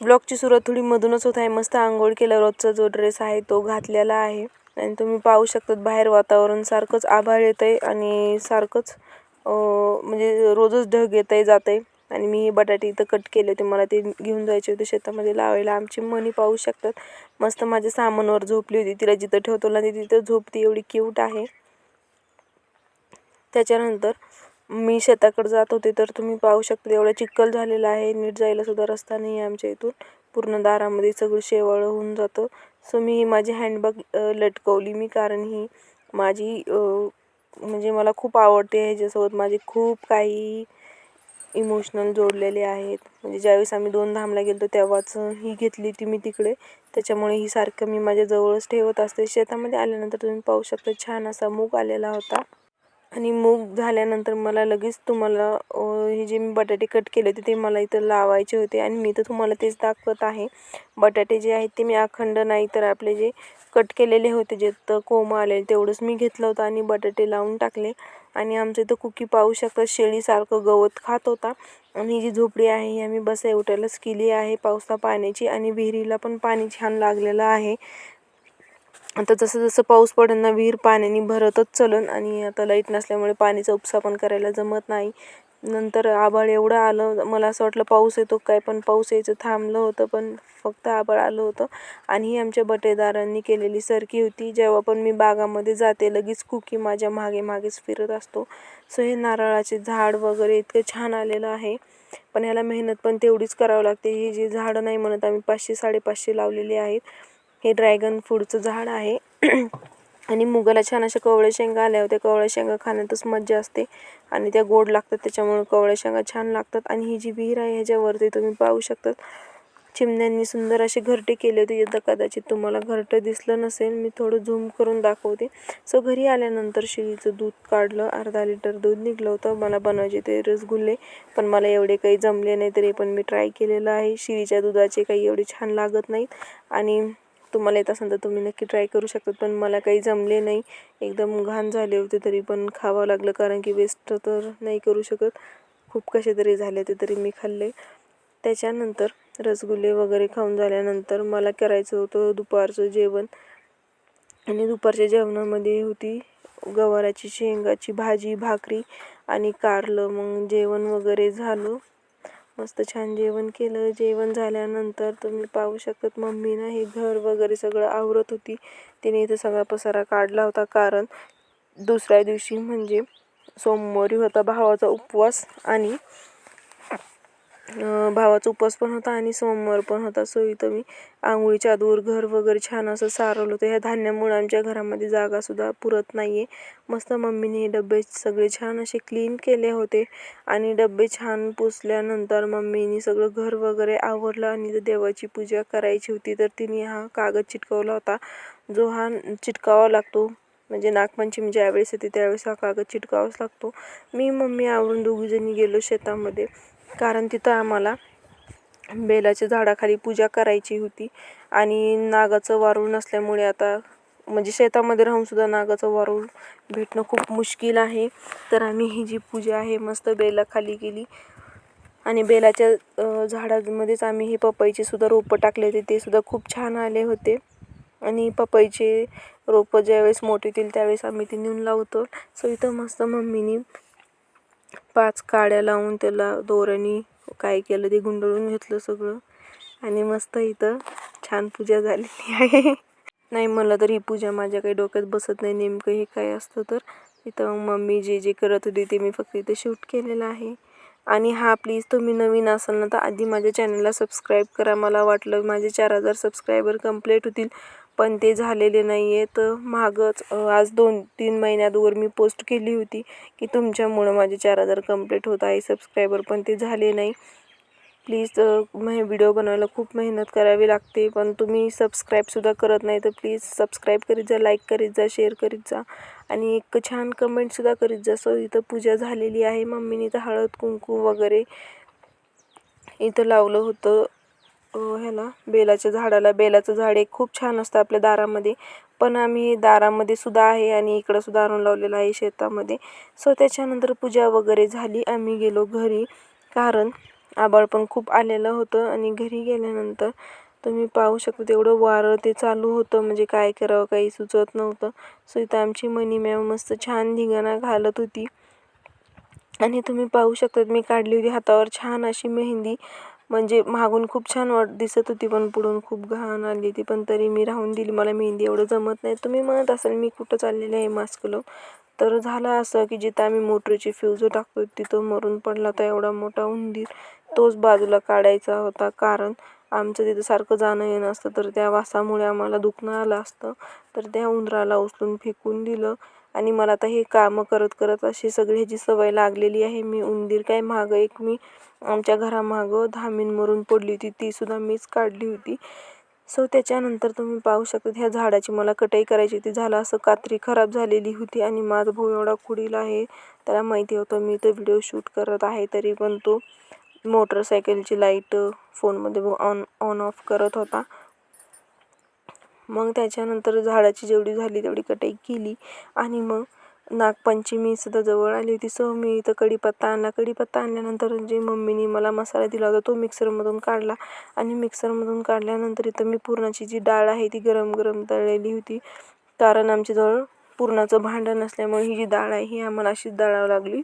ब्लॉगची सुरुवात थोडी मधूनच होत आहे. मस्त आंघोळ केल्या रोजचा जो ड्रेस आहे तो घातलेला आहे. आणि तुम्ही पाहू शकतात बाहेर वातावरण सारखंच आभाळ येत आहे आणि सारखंच म्हणजे रोजच ढग येत आहे जात आहे आणि मी हे बटाटे इथं कट केले होते. मला ते घेऊन जायचे होते शेतामध्ये लावायला. आमची मनी पाहू शकतात. मस्त माझ्या सामानवर झोपली होती. तिला जिथं ठेवतो ना ती तिथं झोपती. एवढी क्यूट आहे. त्याच्यानंतर मी शेताकडे जात होते तर तुम्ही पाहू शकता एवढं चिखल झालेलं आहे. नीट जायला सुद्धा रस्ता नाही आहे आमच्या इथून. पूर्ण दारामध्ये सगळं शेवाळं होऊन जातं. सो मी माझी हँडबॅग लटकवली मी कारण ही माझी म्हणजे मला खूप आवडते. ह्याच्यासोबत माझे खूप काही इमोशनल जोडलेले आहेत. म्हणजे ज्यावेळेस आम्ही दोन धामला गेलो तेव्हाच ही घेतली ती मी तिकडे. त्याच्यामुळे ही सारखं मी माझ्या जवळच ठेवत असते. शेतामध्ये आल्यानंतर तुम्ही पाहू शकता छान असा मूग आलेला होता. आणि मूग झाल्यानंतर मला लगेच तुम्हाला हे जे मी बटाटे कट केले होते ते मला इथं लावायचे होते आणि मी तर तुम्हाला तेच दाखवत आहे. बटाटे जे आहेत ते मी अखंड नाही तर आपले जे कट केलेले होते जे तर कोंब आलेले तेवढंच मी घेतलं होतं आणि बटाटे लावून टाकले. आणि आमचं इथं कुकी पाहू शकता शेळीसारखं गवत खात होता. आणि ही जी झोपडी आहे ही आम्ही बसाय उठायलाच केली आहे पावसा पाण्याची आणि विहिरीला पण पाणी छान लागलेलं आहे. आता जसं जसं पाऊस पडेल ना विहीर पाण्याने भरतच चलन आणि आता लाइट नसल्यामुळे पाणीचा उपसा पण करायला जमत नाही. नंतर आभाळ एवढं आलं मला असं वाटलं पाऊस येतो काय पण पाऊस यायचं थांबलं होतं पण फक्त आभाळ आलं होतं. आणि ही आमच्या बटेदारांनी केलेली सरकी होती जेव्हा पण मी बागामध्ये जाते लगेच कुकी माझ्या मागे मागेच फिरत असतो. सो हे नारळाचे झाड वगैरे इतकं छान आलेलं आहे. पण ह्याला मेहनत पण तेवढीच करावं लागते. ही जी झाडं नाही म्हणत आम्ही पाचशे साडेपाचशे लावलेली आहेत. हे ड्रॅगन फ्रूटचं झाड आहे. आणि मुगाला छान अशा कवळ्या शेंगा आल्या होत्या. कवळ्या शेंगा खाण्यातच मज्जा असते. आणि त्या गोड लागतात त्याच्यामुळे कवळ्या शेंगा छान लागतात. आणि ही जी विहीर आहे ह्याच्यावरती तुम्ही पाहू शकतात. चिमण्यांनी सुंदर असे घरटे केले होते. यंदा कदाचित तुम्हाला घरटं दिसलं नसेल मी थोडं झूम करून दाखवते. सो घरी आल्यानंतर शिळीचं दूध काढलं. अर्धा लिटर दूध निघलं होतं. मला बनवायचे ते रसगुल्ले पण मला एवढे काही जमले नाही तरी पण मी ट्राय केलेलं आहे. शिळीच्या दुधाचे काही एवढे छान लागत नाहीत. आणि तुम्हाला येत असेल तर तुम्ही नक्की ट्राय करू शकतात पण मला काही जमले नाही. एकदम घाण झाले होते तरी पण खावं लागलं कारण की वेस्ट तर नाही करू शकत. खूप कसे तरी झाले ते तरी मी खाल्ले. त्याच्यानंतर रसगुल्ले वगैरे खाऊन झाल्यानंतर मला करायचं होतं दुपारचं जेवण. आणि दुपारच्या जेवणामध्ये होती गवाराची शेंगाची भाजी भाकरी आणि कारलं. मग जेवण वगैरे झालं. मस्त छान जेवण केलं. जेवण झाल्यानंतर तुम्ही पाहू शकतात मम्मीनं हे घर वगैरे सगळं आवरत होती. तिने इथं सगळा पसारा काढला होता कारण दुसऱ्या दिवशी म्हणजे सोमवारी होता भावाचा उपवास आणि भावाचा उपवास पण होता आणि सोमवार पण होता. सो इथं मी आंघोळीच्या आधीवर घर वगैरे छान असं सारवलं होतं. ह्या धान्यामुळे आमच्या घरामध्ये जागासुद्धा पुरत नाही आहे मस्त मम्मीने डबे सगळे छान असे क्लीन केले होते. आणि डबे छान पुसल्यानंतर मम्मीने सगळं घर वगैरे आवरलं आणि जर देवाची पूजा करायची होती. तर तिने हा कागद चिटकवला होता. जो हा चिटकावा लागतो. म्हणजे नागपंचमी ज्यावेळेस येते त्यावेळेस हा कागद चिटकावाच लागतो. मी मम्मी आवरून दोघीजणी गेलो शेतामध्ये. कारण तिथं आम्हाला बेलाच्या झाडाखाली पूजा करायची होती. आणि नागाचं वारूळ नसल्यामुळे आता म्हणजे शेतामध्ये राहूनसुद्धा नागाचं वारूळ भेटणं खूप मुश्किल आहे. तर आम्ही ही जी पूजा आहे मस्त बेलाखाली केली. आणि बेलाच्या झाडामध्येच आम्ही हे पपईचे सुद्धा रोपं टाकले होते. ते सुद्धा खूप छान आले होते. आणि पपईचे रोपं ज्यावेळेस मोठे होतील त्यावेळेस आम्ही ते नेऊन लावतो. सो इथं मस्त मम्मीनी पाच काड्या लावून त्याला दोऱ्यानी काय केलं ते गुंडळून घेतलं सगळं. आणि मस्त इथं छान पूजा झालेली आहे. नाही मला तर ही पूजा माझ्या काही डोक्यात बसत नाही. नेमकं हे काय असतं तर इथं मम्मी जे जे करत होती ते मी फक्त इथे शूट केलेलं आहे. आणि हा प्लीज तुम्ही नवीन असाल ना तर आधी माझ्या चॅनलला सबस्क्राईब करा. मला वाटलं माझे चार हजार सबस्क्रायबर कंप्लीट होतील. पण ते झालेले नाही आहे तर आज दोन तीन महिन्यादवर मी पोस्ट केली होती की तुमच्यामुळं माझे चार हजार कंप्लीट होत आहे. सबस्क्रायबर पण ते झाले नाही. प्लीज हे व्हिडिओ बनवायला खूप मेहनत करावी लागते. पण तुम्ही सबस्क्राईबसुद्धा करत नाही तर प्लीज सबस्क्राईब करीत जा लाईक करीत जा शेअर करीत जा. आणि एक छान कमेंटसुद्धा करीत जा. सो इथं पूजा झालेली आहे. मम्मीने तर हळद कुंकू वगैरे इथं लावलं होतं. ह्याला बेलाच्या झाडाला बेलाचं झाड एक खूप छान असतं आपल्या दारामध्ये. पण आम्ही दारामध्ये सुद्धा आहे आणि इकडं सुद्धा आणून लावलेलं आहे शेतामध्ये. सो त्याच्यानंतर पूजा वगैरे झाली. आम्ही गेलो घरी. कारण आभाळ पण खूप आलेलं होतं आणि घरी गेल्यानंतर तुम्ही पाहू शकता तेवढं वारं ते चालू होतं. म्हणजे काय करावं काही सुचत नव्हतं. सो इथं आमची मनी मॅम मस्त छान धिंगाणा घालत होती. आणि तुम्ही पाहू शकतात मी काढली होती हातावर छान अशी मेहंदी. म्हणजे मागून खूप छान वाट दिसत होती पण पुढून खूप घाण आली होती. पण तरी मी राहून दिली. मला मेहंदी एवढं जमत नाही. तुम्ही म्हणत असाल मी कुठं चाललेले आहे मास्क लावून? तर झालं असं की जिथं आम्ही मोटरीची फ्यूज टाकतो तिथं मरून पडला होता एवढा मोठा उंदीर. तोच बाजूला काढायचा होता कारण आमचं तिथं सारखं जाणं येणं असतं. तर त्या वासामुळे आम्हाला दुखणं आलं असतं. तर त्या उंदराला उचलून फेकून दिलं. आणि मला आता हे कामं करत करत अशी सगळी ह्याची सवय लागलेली आहे. मी उंदीर काय मागं एक मी आमच्या घरामागं धामीन मरून पडली होती तीसुद्धा मीच काढली होती. सो त्याच्यानंतर तुम्ही पाहू शकता ह्या झाडाची मला कटाई करायची होती. झालं असं कात्री खराब झालेली होती आणि माझा भाऊ एवढा कुडीला आहे. त्याला माहिती होतं मी तो व्हिडिओ शूट करत आहे तरी पण तो मोटरसायकलची लाइट फोनमध्ये ऑन ऑन ऑफ करत होता. मग त्याच्यानंतर झाडाची जेवढी झाली तेवढी कटाई केली. आणि मग नागपंचमीसुद्धा जवळ आली होती. सो मी इथं कढीपत्ता आणला. कढीपत्ता आणल्यानंतर जे मम्मीने मला मसाला दिला होता तो मिक्सरमधून काढला. आणि मिक्सरमधून काढल्यानंतर इथं मी पुरणाची जी डाळ आहे ती गरम गरम तळलेली होती. कारण आमच्याजवळ पुरणाचं भांडं नसल्यामुळे ही जी डाळ आहे ही आम्हाला अशीच दळावं लागली.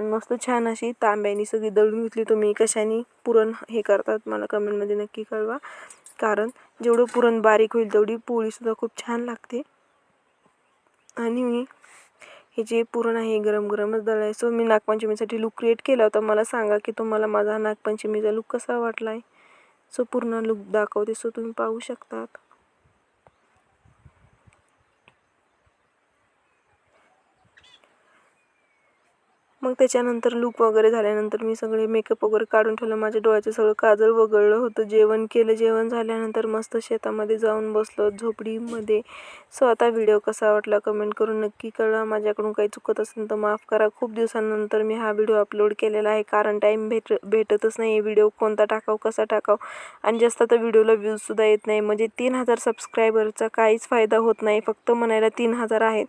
मस्त छान अशी तांब्यानी सगळी दळून घेतली. तुम्ही कशाने पुरण हे करतात मला कमेंटमध्ये नक्की कळवा. कारण जेवढं पुरण बारीक होईल तेवढी पोळीसुद्धा खूप छान लागते. आणि मी हे जे पुरण आहे गरम गरमच दळायचं सो मी नागपंचमीसाठी लुक क्रिएट केला होता. मला सांगा की तुम्हाला माझा नागपंचमीचा लुक कसा वाटला आहे सो पूर्ण लुक दाखवते. सो तुम्ही पाहू शकतात. मग त्याच्यानंतर लूक वगैरे झाल्यानंतर मी सगळे मेकअप वगैरे काढून ठेवलं. माझ्या डोळ्याचं सगळं काजळ वगळलं होतं. जेवण केलं जेवण झाल्यानंतर मस्त शेतामध्ये जाऊन बसलो झोपडीमध्ये. सो आता व्हिडिओ कसा वाटला कमेंट करून नक्की कळवा. माझ्याकडून काही चुकत असेल तर माफ करा. खूप दिवसांनंतर मी हा व्हिडिओ अपलोड केलेला आहे. कारण टाईम भेट भेटतच नाही. व्हिडिओ कोणता टाकाव कसा टाकाव? आणि जास्त तर व्हिडिओला व्ह्यूजसुद्धा येत नाही. म्हणजे तीन हजार सबस्क्रायबरचा काहीच फायदा होत नाही. फक्त म्हणायला तीन हजार आहेत.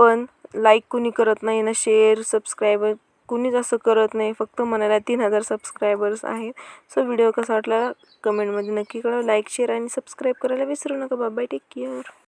पण लाईक कुणी करत नाही ना शेअर सबस्क्रायबर कुणीच असं करत नाही फक्त म्हणायला तीन हजार सबस्क्रायबर्स आहेत. सो व्हिडिओ कसा वाटला? कमेंटमध्ये नक्की कळवा. लाईक शेअर आणि सबस्क्राईब करायला विसरू नका बाय टेक केअर